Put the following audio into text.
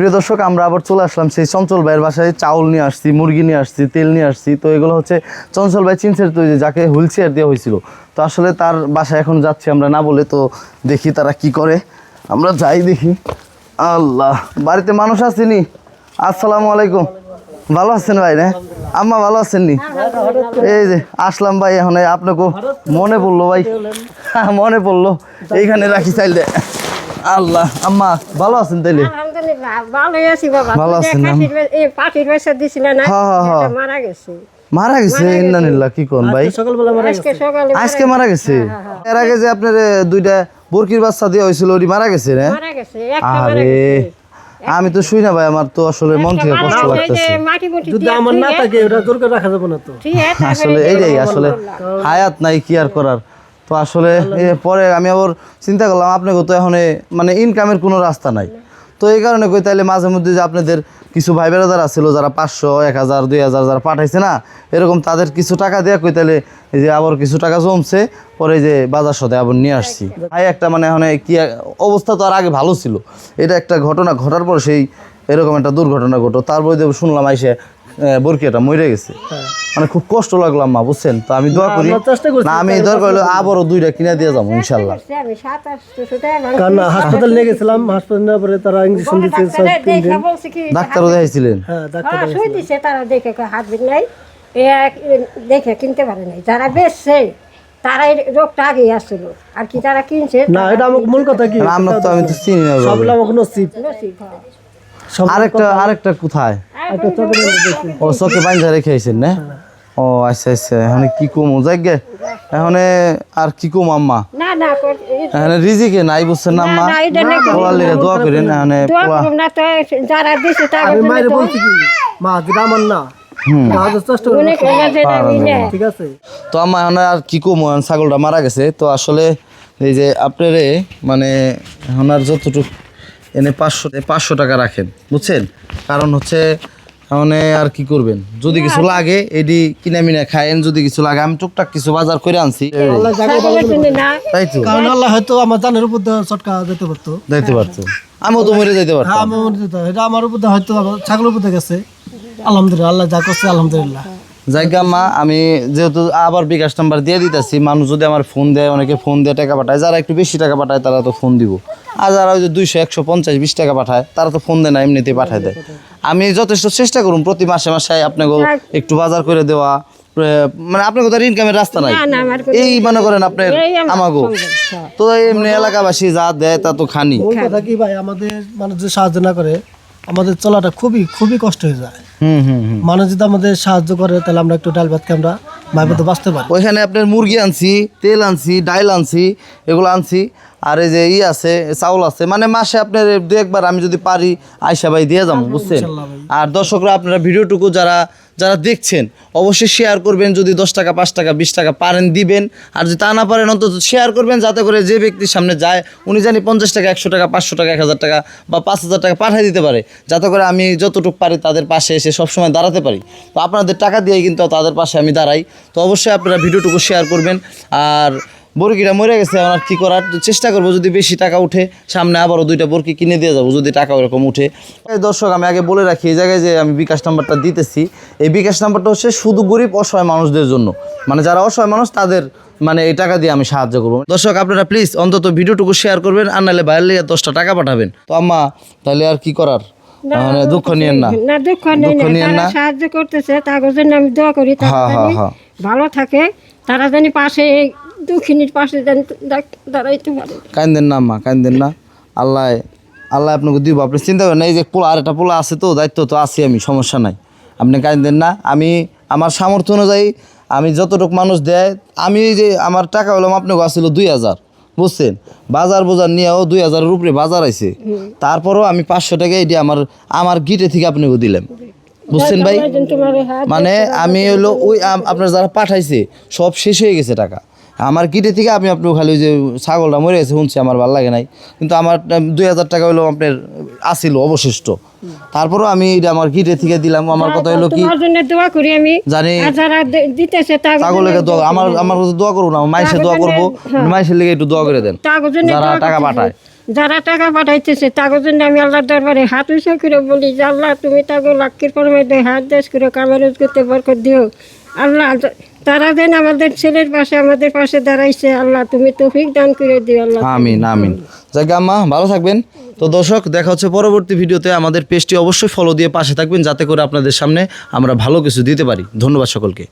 প্রিয় দর্শক, আমরা আবার চলে আসলাম সেই চঞ্চল ভাইয়ের বাসায়। চাউল নিয়ে আসছি, মুরগি নিয়ে আসছি, তেল নিয়ে আসছি। তো এগুলো হচ্ছে চঞ্চল ভাই চিনসের তৈরি যাকে হুইল চেয়ার দেওয়া হয়েছিল। তো আসলে তার বাসায় এখন যাচ্ছি আমরা না বলে, তো দেখি তারা কি করে। আমরা যাই দেখি। আল্লাহ, বাড়িতে মানুষ আসেনি আসসালামু আলাইকুম। ভালো আছেন ভাই, না? আম্মা ভালো আছেন নি এই যে আসলাম ভাই, এখন আপনাকে মনে পড়ল ভাই। মনে পড়ল, এইখানে রাখি চাইলে। আল্লাহ, আম্মা, ভালো আছেন তাইলে? ভালোই আছি বাবা। ভালো আছেন না? খাসির বে- এই পাটির বেসা দিছিলে না। এটা মারা গেছে। মারা গেছে? ইন্নানিল্লাহ কি কোন ভাই? আজকে সকালে আজকে মারা গেছে। এর আগে যে আপনার দুইটা বরকির বাচ্চা দিয়ে হয়েছিল ওটি মারা গেছে মারা গেছে একটা মারা গেছে। আমি তো শুই না ভাই আমার তো আসলে মন থেকে কষ্ট লাগতেছে। যদি আমার না থাকে ওটা জোর করে রাখা যাবে না তো। আসলে এইটাই আসলে হায়াত নাই কি আর করার। তো আসলে এ, পরে আমি আবার চিন্তা করলাম আপনাকে তো এখন মানে ইনকামের কোনো রাস্তা নাই। তো এই কারণে কই, তাইলে মাঝে মধ্যে যে আপনাদের কিছু ভাই বেড়াদার ছিল যারা পাঁচশো, এক হাজার, দুই হাজার যারা পাঠাইছে না, এরকম তাদের কিছু টাকা দেওয়া কই, তাইলে এই যে আবার কিছু টাকা জমছে, পরে যে বাজার সাথে আবার নিয়ে আসছি। ভাই, একটা মানে এখন কি অবস্থা তো আর আগে ভালো ছিল। এটা একটা ঘটনা ঘটার পর সেই এরকম একটা দুর্ঘটনা ঘটো তারপরে শুনলাম আইসে বরকিয়াটা মরে গেছে। মানে খুব কষ্ট লাগল আম্মা বুঝছেন? তো আমি দোয়া করি। না আমি দরকার হলে আবারও দুইটা কিনে দিয়ে যাব ইনশাল্লাহ। কারণ হাসপাতাল নিয়ে গেছিলাম হাসপাতাল নেওয়ার পরে তারা ইঞ্জেকশন কি ডাক্তারও দেখাইছিলেন? হ্যাঁ ডাক্তার হ্যাঁ তারা দেখে হাত নাই। দেখে কিনতে পারে নাই। যারা বেচছে তারা এই রোগটা আগে আসছিল। আর কি যারা কিনছে না এটা আমার মূল কথা কি? আমরা তো আমি তো চিনি না সব। নসিব। হ্যাঁ। আরেকটা আরেকটা কোথায়? দেখছি। ও চোখে বাইন্ধা রেখে আইছেন না? ও আচ্ছা আচ্ছা। এখন কি কমো? যাইগে। এখন আর কি কম আম্মা? না না এখন রিজিকে নাই বুঝছেন না আম্মা। পোলার লিগে দোয়া করেন এখন তো যারা দিছে আমি মায়ের বলছি কি? মা যেটা আমার না না হয়তো চেষ্টা করব করে যে আমি না ঠিক তো আমার এখন আর কি কমো? ছাগলটা মারা গেছে। তো আসলে এই যে আপনারে মানে এখন আর যতটুকু এনে পাঁচশো পাঁচশো টাকা রাখেন বুঝছেন? কারণ হচ্ছে এখন আর কি করবেন? যদি কিছু লাগে এডি কিনে মিনে খায়েন যদি কিছু লাগে আমি টুকটাক কিছু বাজার করে আনছি। তাই তো? কারণ আল্লাহ হয়তো আমার জানের উপর চটকা যেতে পারতো। যাইতে পারতো। আমিও তো মরে যাইতে হ্যাঁ পারতাম আমার মনে হতো, এটা আমার উপর দিয়ে হয়তো ছাগলের উপর গেছে। আলহামদুলিল্লাহ আল্লাহ যা করছে আলহামদুলিল্লাহ। জায়গা মা আমি যেহেতু আবার বিকাশ নাম্বার দিয়ে দিতেছি মানুষ যদি আমার ফোন দেয় অনেকে ফোন দিয়ে টাকা পাঠায় যারা একটু বেশি টাকা পাঠায় তারা তো ফোন দিব। আর যারা ওই যে দুইশো একশো পঞ্চাশ বিশ টাকা পাঠায় তারা তো ফোন দেয় না এমনিতেই পাঠায় দেয়। আমি যথেষ্ট চেষ্টা করুন প্রতি মাসে মাসে আপনাকে একটু বাজার করে দেওয়া মানে আপনাকে তো ইনকামের রাস্তা নাই। এই মনে করেন আপনার আমাগো। তো এমনি এলাকাবাসী যা দেয় তা তো খানি। কথা কি ভাই আমাদের মানুষ যদি সাহায্য না করে আমাদের চলাটা খুবই খুবই কষ্ট হয়ে যায়। হুম হুম হুম। মানুষ যদি আমাদের সাহায্য করে তাহলে আমরা একটু ডাল ভাতকে আমরা। ভাইবে তো বাঁচতে পারে। ওইখানে আপনার মুরগি আনছি তেল আনছি ডাইল আনছি এগুলো আনছি আর এই যে ই আছে চাউল আছে। মানে মাসে আপনার দু একবার আমি যদি পারি আয়সা ভাই দিয়ে যাব বুঝছেন? আর দর্শকরা আপনারা ভিডিওটুকু যারা যারা দেখছেন, অবশ্যই শেয়ার করবেন, যদি দশ টাকা, পাঁচ টাকা, বিশ টাকা পারেন, দিবেন। আর যদি তা না পারেন, অন্তত শেয়ার করবেন, যাতে করে যে ব্যক্তির সামনে যায়, উনি জানি পঞ্চাশ টাকা, একশো টাকা, পাঁচশো টাকা, এক হাজার টাকা বা পাঁচ হাজার টাকা পাঠিয়ে দিতে পারে। যাতে করে আমি যতটুকু পারি তাদের পাশে এসে সবসময় দাঁড়াতে পারি। তো আপনাদের টাকা দিয়ে কিন্তু তাদের পাশে আমি দাঁড়াই। তো অবশ্যই আপনারা ভিডিওটুকু শেয়ার করবেন। আর বরকিটা মরে গেছে এখন আর কি করার? চেষ্টা করব যদি বেশি টাকা উঠে সামনে আবারও দুইটা বরকি কিনে দিয়ে যাব যদি টাকা ওরকম উঠে। দর্শক আমি আগে বলে রাখি এই জায়গায় যে আমি বিকাশ নাম্বারটা দিতেছি এই বিকাশ নাম্বারটা হচ্ছে শুধু গরিব অসহায় মানুষদের জন্য। মানে যারা অসহায় মানুষ তাদের মানে এই টাকা দিয়ে আমি সাহায্য করব। দর্শক আপনারা প্লিজ অন্তত ভিডিওটুকু শেয়ার করবেন আর নাহলে বাইরে লেগে দশটা টাকা পাঠাবেন। তো আম্মা তাহলে আর কি করার? মানে দুঃখ নিয়েন না। না দুঃখ নিয়েন না। সাহায্য করতেছে তাদের জন্য আমি দোয়া করি। ভালো থাকে তারা জানি পাশে দুঃখিনীর পাশে দাঁড়াইতে পারে কান্দেন না মা কান্দেন না আল্লাহ আল্লাহ আপনাকে দিব আপনি চিন্তা করেন এই যে পোলা আর একটা পোলা আছে তো দায়িত্ব তো আছি আমি সমস্যা নাই আপনি কান্দেন না আমি আমার সামর্থ্য অনুযায়ী আমি যতটুকু মানুষ দেয় আমি যে আমার টাকা হলাম আপনাকে আসছিল দুই হাজার বুঝছেন বাজার বোজার নিয়েও দুই হাজারের উপরে বাজার আইছে তারপরও আমি পাঁচশো টাকা এটি আমার আমার গিটে থেকে আপনাকে দিলাম বুঝছেন ভাই মানে আমি হলো ওই আপনার যারা পাঠাইছে সব শেষ হয়ে গেছে টাকা আমার কিটে থেকে আমি আপনার খালি ওই যে ছাগলটা মরে গেছে শুনছি আমার ভালো লাগে নাই। কিন্তু আমার দুই হাজার টাকা হলো আপনার আসিল অবশিষ্ট। তারপরও আমি এটা আমার কিটে থেকে দিলাম। আমার কথা হলো কি জানি ছাগলের দোয়া আমার আমার কাছে দোয়া করব না মাইসে দোয়া করব। মাইসের লেগে একটু দোয়া করে দেন। যারা টাকা পাঠায়। যারা টাকা পাঠাইতেছে তাদের জন্য আমি আল্লাহর দরবারে হাত উঁচু করে বলি যে আল্লাহ তুমি তাকে লাক্ষির পরমে হাত দেশ করে কামারজ করতে বরকত দিও। আল্লাহ তারা দেন আমাদের ছেলের পাশে, আমাদের পাশে দাঁড়াইছে। আল্লাহ, তুমি তৌফিক দান করে দিও, আল্লাহ। আমিন আমিন। জায়গা আম্মা, ভালো থাকবেন। তো দর্শক, দেখা হচ্ছে পরবর্তী ভিডিওতে। আমাদের পেজটি অবশ্যই ফলো দিয়ে পাশে থাকবেন, যাতে করে আপনাদের সামনে আমরা ভালো কিছু দিতে পারি। ধন্যবাদ সকলকে।